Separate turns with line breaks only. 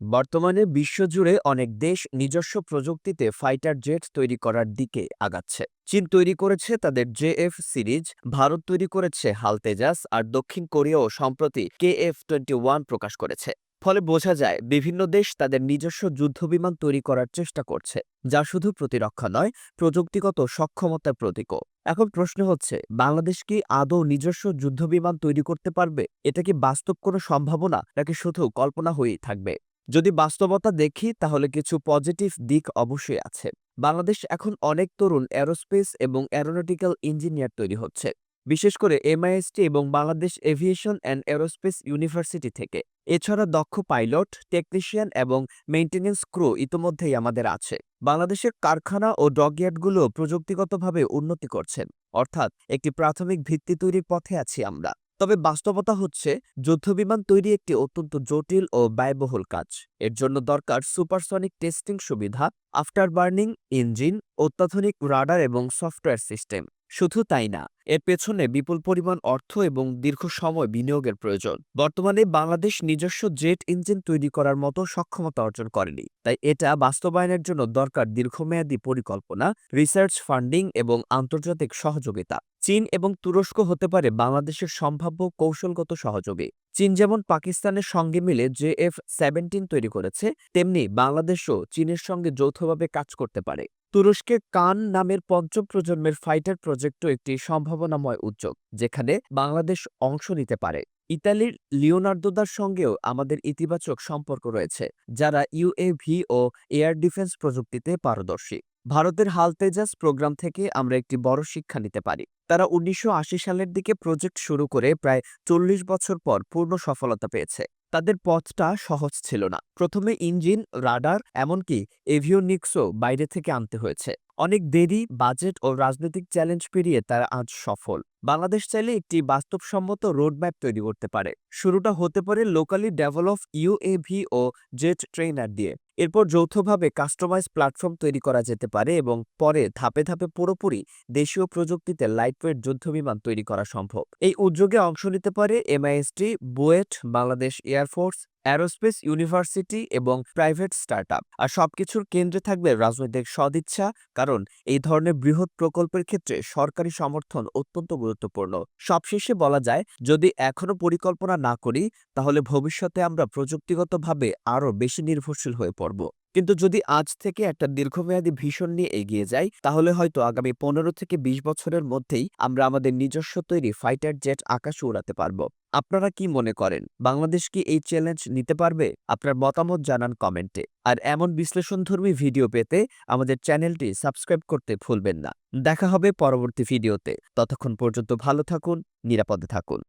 বর্তমানে বিশ্বজুড়ে অনেক দেশ নিজস্ব প্রযুক্তিতে ফাইটার জেট তৈরি করার দিকে আগাচ্ছে। চীন তৈরি করেছে তাদের জেএফ সিরিজ, ভারত তৈরি করেছে হালতেজাস, আর দক্ষিণ কোরিয়াও সম্প্রতি কে এফ টোয়েন্টি ওয়ান প্রকাশ করেছে। ফলে বোঝা যায়, বিভিন্ন দেশ তাদের নিজস্ব যুদ্ধবিমান তৈরি করার চেষ্টা করছে, যা শুধু প্রতিরক্ষা নয়, প্রযুক্তিগত সক্ষমতার প্রতীকও। এখন প্রশ্ন হচ্ছে, বাংলাদেশ কি আদৌ নিজস্ব যুদ্ধবিমান তৈরি করতে পারবে? এটা কি বাস্তব কোনো সম্ভাবনা, নাকি শুধু কল্পনা হয়েই থাকবে? যদি বাস্তবতা দেখি, তাহলে কিছু পজিটিভ দিক অবশ্যই আছে। বাংলাদেশ এখন অনেক তরুণ অ্যারোস্পেস এবং অ্যারোনটিক্যাল ইঞ্জিনিয়ার তৈরি হচ্ছে। বিশেষ করে এমআইএসটি এবং Bangladesh aviation and aerospace university থেকে। এছাড়া দক্ষ পাইলট টেকনিশিয়ান এবং মেইনটেনেন্স ক্রু ইতোমধ্যেই আমাদের আছে। বাংলাদেশের কারখানা ও ডকইয়ার্ডগুলো প্রযুক্তিগতভাবে উন্নতি করছেন। অর্থাৎ একটি প্রাথমিক ভিত্তি তৈরির পথে আছি আমরা। তবে বাস্তবতা হচ্ছে, যুদ্ধবিমান তৈরি একটি অত্যন্ত জটিল ও ব্যয়বহুল কাজ। এর জন্য দরকার সুপারসনিক টেস্টিং সুবিধা আফটার বার্নিং ইঞ্জিন, অত্যাধুনিক রাডার এবং সফটওয়্যার সিস্টেম। শুধু তাই না, এর পেছনে বিপুল পরিমাণ অর্থ এবং দীর্ঘ সময় বিনিয়োগের প্রয়োজন। বর্তমানে বাংলাদেশ নিজস্ব জেট ইঞ্জিন তৈরি করার মতো সক্ষমতা অর্জন করেনি। তাই এটা বাস্তবায়নের জন্য দরকার দীর্ঘমেয়াদী পরিকল্পনা, রিসার্চ ফান্ডিং এবং আন্তর্জাতিক সহযোগিতা। চীন এবং তুরস্ক হতে পারে বাংলাদেশের সম্ভাব্য কৌশলগত সহযোগী। চীন যেমন পাকিস্তানের সঙ্গে মিলে জে এফ সেভেন্টিন তৈরি করেছে, তেমনি বাংলাদেশও চীনের সঙ্গে যৌথভাবে কাজ করতে পারে। তুরস্কের কান নামের পঞ্চম প্রজন্মের ফাইটার প্রজেক্টও একটি সম্ভাবনাময় উদ্যোগ, যেখানে বাংলাদেশ অংশ নিতে পারে। ইতালির লিওনার্দোদার সঙ্গেও আমাদের ইতিবাচক সম্পর্ক রয়েছে, যারা ইউএভি ও এয়ার ডিফেন্স প্রযুক্তিতে পারদর্শী। ভারতের হাল তেজাস প্রোগ্রাম থেকে আমরা একটি বড় শিক্ষা নিতে পারি। তারা উনিশশো আশি সালের দিকে প্রজেক্ট শুরু করে প্রায় চল্লিশ বছর পর পূর্ণ সফলতা পেয়েছে। তাদের পথটা সহজ ছিল না। প্রথমে ইঞ্জিন, রাডার, এমনকি এভিওনিক্সও বাইরে থেকে আনতে হয়েছে। অনেক দেরি, বাজেট ও রাজনৈতিক চ্যালেঞ্জ পেরিয়ে তারা আজ সফল। বাংলাদেশ চাইলে একটি বাস্তবসম্মত রোডম্যাপ তৈরি করতে পারে। শুরুটা হতে পারে লোকালি ডেভেলপ ইউএভি ও জেট ট্রেনার দিয়ে। এরপর যৌথভাবে কাস্টমাইজ প্ল্যাটফর্ম তৈরি করা যেতে পারে এবং পরে ধাপে ধাপে পুরোপুরি দেশীয় প্রযুক্তিতে লাইটওয়েট যুদ্ধবিমান তৈরি করা সম্ভব। এই উদ্যোগে অংশ নিতে পারে MIST BUET Bangladesh air force aerospace university এবং প্রাইভেট স্টার্টআপ। আর সবকিছুর কেন্দ্রে থাকবে রাজনৈতিক সদিচ্ছা, কারণ এই ধরনের বৃহৎ প্রকল্পের ক্ষেত্রে সরকারি সমর্থন অত্যন্ত গুরুত্বপূর্ণ। সবশেষে বলা যায়, যদি এখনও পরিকল্পনা না করি, তাহলে ভবিষ্যতে আমরা প্রযুক্তিগতভাবে আরও বেশি নির্ভরশীল হয়ে পড়ব। কিন্তু যদি আজ থেকে একটা দীর্ঘমেয়াদী ভীষণ নিয়ে এগিয়ে যাই, তাহলে হয়তো আগামী পনেরো থেকে বিশ বছরের মধ্যেই আমরা আমাদের নিজস্ব তৈরি ফাইটার জেট আকাশে উড়াতে পারব। আপনারা কি মনে করেন, বাংলাদেশ কি এই চ্যালেঞ্জ নিতে পারবে? আপনার মতামত জানান কমেন্টে। আর এমন বিশ্লেষণধর্মী ভিডিও পেতে আমাদের চ্যানেলটি সাবস্ক্রাইব করতে ভুলবেন না। দেখা হবে পরবর্তী ভিডিওতে। ততক্ষণ পর্যন্ত ভালো থাকুন, নিরাপদে থাকুন।